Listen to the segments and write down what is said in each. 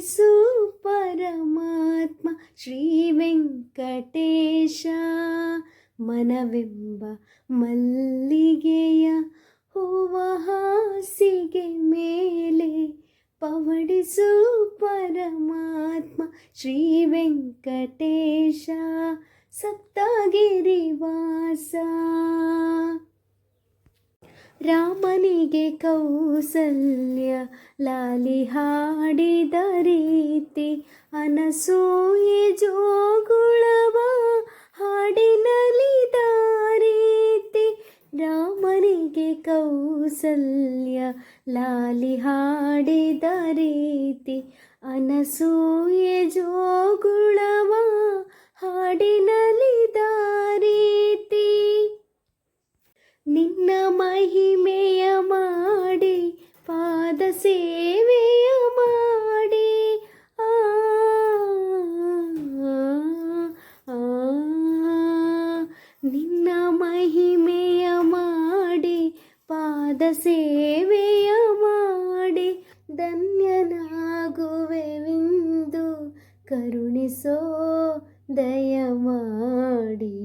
ಏಸು ಪರಮಾತ್ಮ ಶ್ರೀ ವೆಂಕಟೇಶ ಮನವೆಂಬ ಮಲ್ಲಿಗೆಯ ಹೂವ ಹಾಸಿಗೆ ಮೇಲೆ ಪವಡಿಸು ಪರಮಾತ್ಮ ಶ್ರೀ ವೆಂಕಟೇಶ ಸಪ್ತಗಿರಿವಾಸ. ರಾಮನಿಗೆ ಕೌಸಲ್ಯ ಲಾಲಿ ಹಾಡಿದ ರೀತಿ ಅನಸೂಯೆ ಜೋಗುಳವ ಹಾಡಿನಲಿದ ರೀತಿ, ರಾಮನಿಗೆ ಕೌಸಲ್ಯ ಲಾಲಿ ಹಾಡಿದ ರೀತಿ ಅನಸೂಯೆ ಜೋಗುಳವ ಹಾಡಿನಲಿದ ಸೇವೆಯ ಮಾಡಿ. ಆ, ನಿನ್ನ ಮಹಿಮೆಯ ಮಾಡಿ ಪಾದ ಸೇವೆಯ ಮಾಡಿ. ಧನ್ಯನಾಗುವೆವೆಂದು ಕರುಣಿಸೋ ದಯ ಮಾಡಿ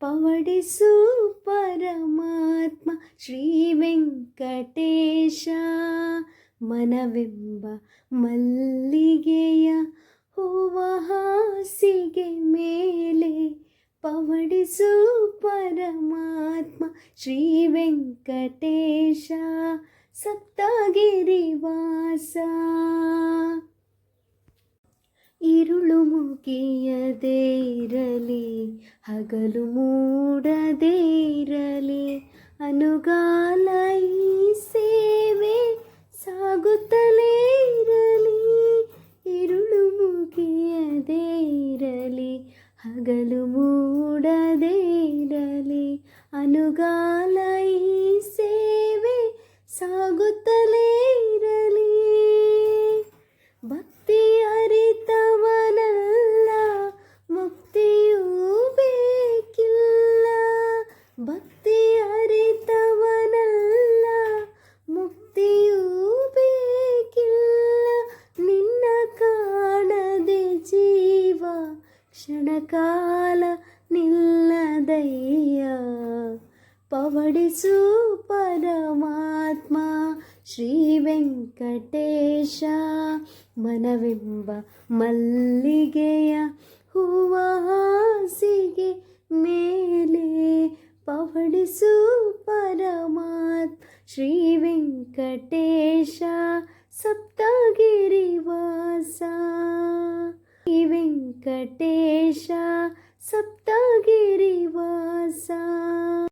ಪವಡಿಸು ಪರಮಾತ್ಮ ಶ್ರೀ ವೆಂಕಟೇಶ. ಮನವೆಂಬ ಮಲ್ಲಿಗೆಯ ಹೂವ ಹಾಸಿಗೆ ಮೇಲೆ ಪವಡಿಸು ಪರಮಾತ್ಮ ಶ್ರೀ ವೆಂಕಟೇಶ. ಸಪ್ತಗಿರಿ ವಾಸ. ಇರುಳು ಮುಗಿಯದೇ ಇರಲಿ ಹಗಲು ಮೂಡದೇ ಇರಲಿ ಅನುಗಾಲ ಈ ಸೇವೆ ಸಾಗುತ್ತಲೇ ಇರಲಿ ಇರುಳು ಮುಗಿಯದೇ ಇರಲಿ ಹಗಲು ಮೂಡದೇ ಇರಲಿ ಅನುಗಾಲ ಈ ಸೇವೆ ಸಾಗುತ್ತಲೇ ಕ್ಷಣಕಾಲ ನಿಲ್ಲದಯ್ಯ. ಪವಡಿಸು ಪರಮಾತ್ಮ ಶ್ರೀ ವೆಂಕಟೇಶ. ಮನವೆಂಬ ಮಲ್ಲಿಗೆಯ ಹೂವ ಹಾಸಿಗೆ ಮೇಲೆ ಪವಡಿಸು ಪರಮಾತ್ಮ ಶ್ರೀ ವೆಂಕಟೇಶ ಸಪ್ತಗಿರಿ ವಾಸ ಶ್ರೀ ವೆಂಕಟೇಶ ಸಪ್ತಗಿರಿ ವಾಸ